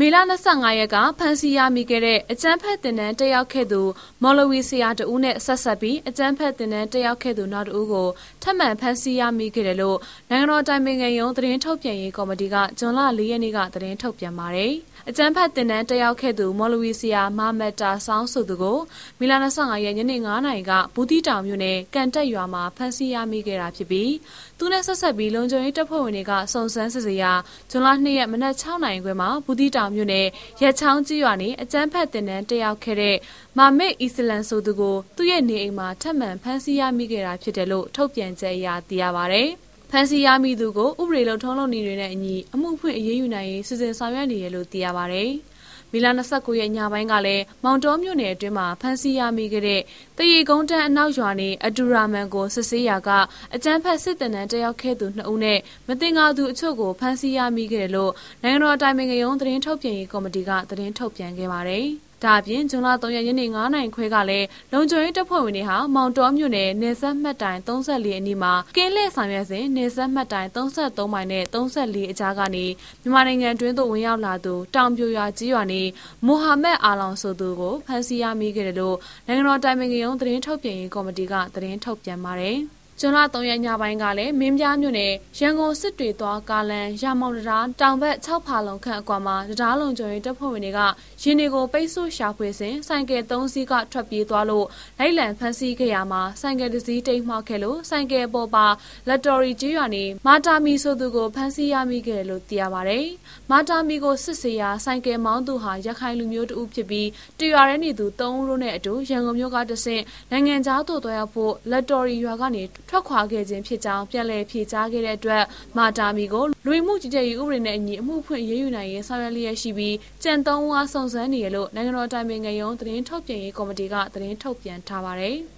မေလ25ရက်ကဖမ်းဆီးရမိခဲ့တဲ့အကြမ်းဖက်တင်နန်းတက်ရောက်ခဲ့သူမော်လဝီဆရာတဦးနဲ့ဆက်ဆက်ပြီးအကြမ်းဖက်တင်နန်းတက်ရောက်ခဲ့သူနောက်တဦးကိုထပ်မံဖမ်းဆီးရမိခဲ့တယ်လို့နိုင်ငံတော်တိုင်ပင်ခံရုံးသတင်းထုတ်ပြန်ရေးကော်မတီကဇွန်လ4ရက်နေ့ကသတင်းထုတ်ပြန်ပါတယ်။အကြမ်းဖက်တင်နန်းတက်ရောက်ခဲ့သူမော်လဝီဆရာမာမတ်တာဆောင်းဆိုသူကိုမေလ25ရက်ညနေ9:00နာရီကဘူးတီတောင်မြို့နယ်ကန်တက်ရွာမှာဖမ်းဆီးရမိခဲ့တာဖြစ်ပြီးသူနဲ့ဆက်ဆက်ပြီးလုံခြုံရေးတပ်ဖွဲ့ဝင်တွေကစုံစမ်းစစ်ဆေးရာဇွန်လ2ရက်မနက်6:00နာရီခွဲမှာဘူးတီတောင်မြို့နယ်ရက်ချောင်းကြီးရွာနေအကျန်းဖက်တင်တန်းတက်ရောက်ခဲ့တဲ့မာမစ်အီစလန်ဆိုသူကိုသူ့ရဲ့နေအိမ်မှာထပ်မံဖမ်းဆီးရမိခဲ့တာဖြစ်တယ်လို့ထုတ်ပြန်ချက်အရသိရပါဗျ။ဖမ်းဆီးရမိသူကိုဥပဒေလုံထုံးလုံနည်းတွေနဲ့အညီအမှုဖွင့်အရေးယူနိုင်ရေးစီစဉ်ဆောင်ရွက်နေရလို့သိရပါဗျ။ မီလာ29ရက်ညပိုင်းကလည်းမောင်တော်မြို့နယ်အတွင်းမှာဖမ်းဆီးရမိခဲ့တဲ့တရီကုန်းတန်းအနောက်ရွာနေအဒူရာမန်ကိုစစ်ဆေးရာကအကြမ်းဖက်စစ်တပ်နန်းတယောက်ခဲ့သူ2ဦးနဲ့မတင်ကားသူအချို့ကိုဖမ်းဆီးရမိခဲ့တယ်လို့နိုင်ငံတော်အတိုင်ပင်ခံရုံးသတင်းထုတ်ပြန်ရေးကော်မတီကသတင်းထုတ်ပြန်ခဲ့ပါတယ်။ ဒါအပြင်ဇွန်လ3ရက်ညနေ9နိုင်ခွဲကလည်းလုံခြုံရေးတပ်ဖွဲ့ဝင်တွေဟာမောင်တော်မြို့နယ်နေဆက်မှတ်တိုင်34အနီးမှာကင်းလှည့်ဆောင်ရွက်စဉ်နေဆက်မှတ်တိုင်33မိုင်နဲ့34အကြားကနေမြန်မာနိုင်ငံတွင်းသို့ဝင်ရောက်လာသူတောင်ပြိုရွာကြီးရွာနေမိုဟာမက်အာလောင်ဆိုသူကိုဖမ်းဆီးရမိခဲ့တယ်လို့နိုင်ငံတော်တိုင်ပင်ခံသတင်းထုတ်ပြန်ရေးကော်မတီကသတင်းထုတ်ပြန်ပါတယ်။ ဇွန်လ3ရက်ညပိုင်းကလည်းမင်းပြားမြို့နယ်ရန်ကုန်စစ်တွေသွားကားလမ်းရမောင်တရားတောင်ဘက်6ဖာလုံခန့်အကွာမှာတရားလုံခြုံရေးတပ်ဖွဲ့ဝင်တွေကရင်တွေကိုပိတ်ဆို့ရှာဖွေစဉ်ဆိုင်ကယ်3စီးကထွက်ပြေးသွားလို့လိုက်လံဖမ်းဆီးခဲ့ရမှာဆိုင်ကယ်တစ်စီးတိတ်မှောက်ခဲ့လို့ဆိုင်ကယ်ပေါ်ပါလက်တော်ရီကြီးရွာနေမာတာမီဆိုသူကိုဖမ်းဆီးရမိခဲ့တယ်လို့သိရပါဗျ။မာတာမီကိုစစ်ဆေးရာဆိုင်ကယ်မောင်းသူဟာရခိုင်လူမျိုးတဦးဖြစ်ပြီးတရွာရဲနေသူ3ဦးတို့နဲ့အတူရန်ကုန်မြို့ကတဆင့်နိုင်ငံသားတို့တွားရောက်ဖို့လက်တော်ရီရွာကနေထွက်ခွာခဲ့ခြင်းဖြစ်ကြောင်းပြန်လည်ဖြေကြားခဲ့တဲ့အတွက်မာတာမီကိုလူမှုကြီးကြပ်ရေးဥပဒေနဲ့အညီအမှုဖွင့်ရေးယူနိုင်ရေးဆောင်ရွက်လျက်ရှိပြီးကြံသုံးဝါစုံစမ်းနေရလို့နိုင်ငံတော်တိုင်ပင်ခံရုံးသတင်းထုတ်ပြန်ရေးကော်မတီကသတင်းထုတ်ပြန်ထားပါတယ်။